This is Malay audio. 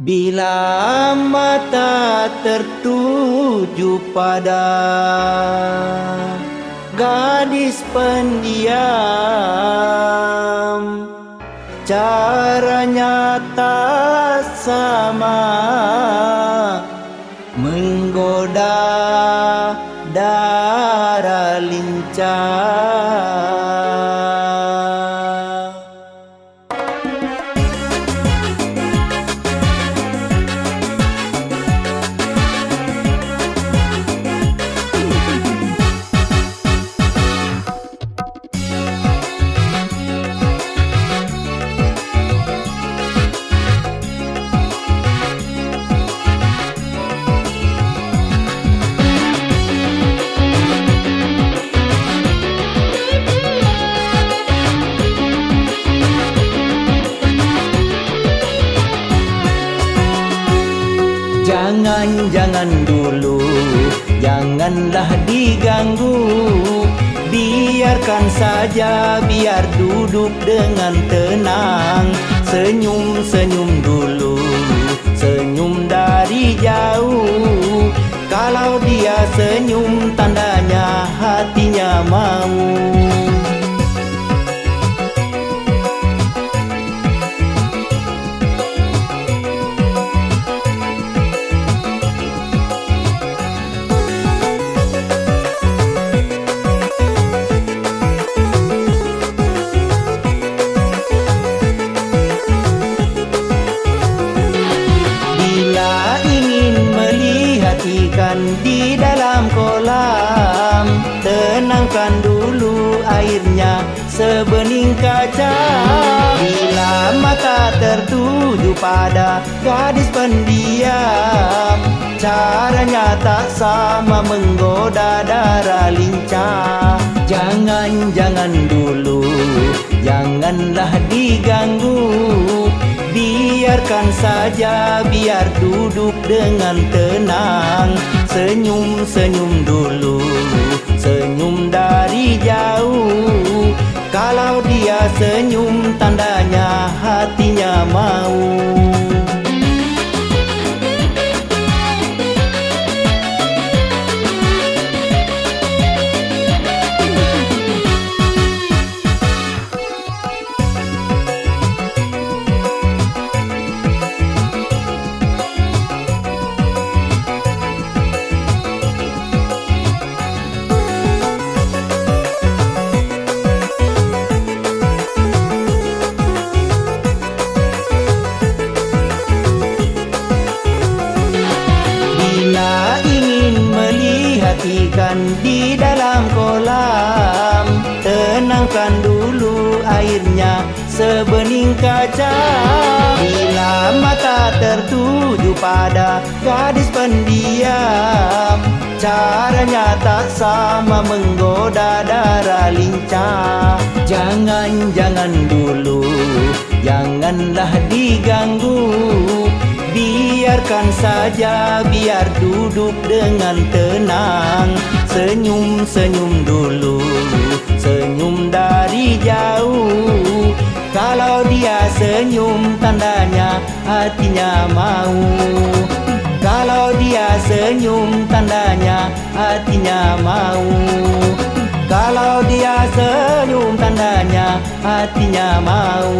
Bila mata tertuju pada gadis pendiam Caranya tak sama Menggoda darah lincah Jangan, jangan dulu. Janganlah diganggu. Biarkan saja Biar duduk dengan tenang. Senyum, airnya sebening kaca. Bila mata tertuju pada gadis pendiam. Caranya tak sama menggoda darah lincah. Jangan, jangan dulu Janganlah diganggu. Biarkan saja biar duduk dengan tenang. Senyum, senyum dulu hatinya airnya sebening kaca. Bila mata tertuju pada gadis pendiam Caranya tak sama menggoda darah lincah. Jangan, jangan dulu Janganlah diganggu Biarkan saja biar duduk dengan tenang. Senyum, senyum dulu Senyum dari jauh. Kalau dia senyum tandanya hatinya mau. Kalau dia senyum tandanya hatinya mau. Kalau dia senyum tandanya hatinya mau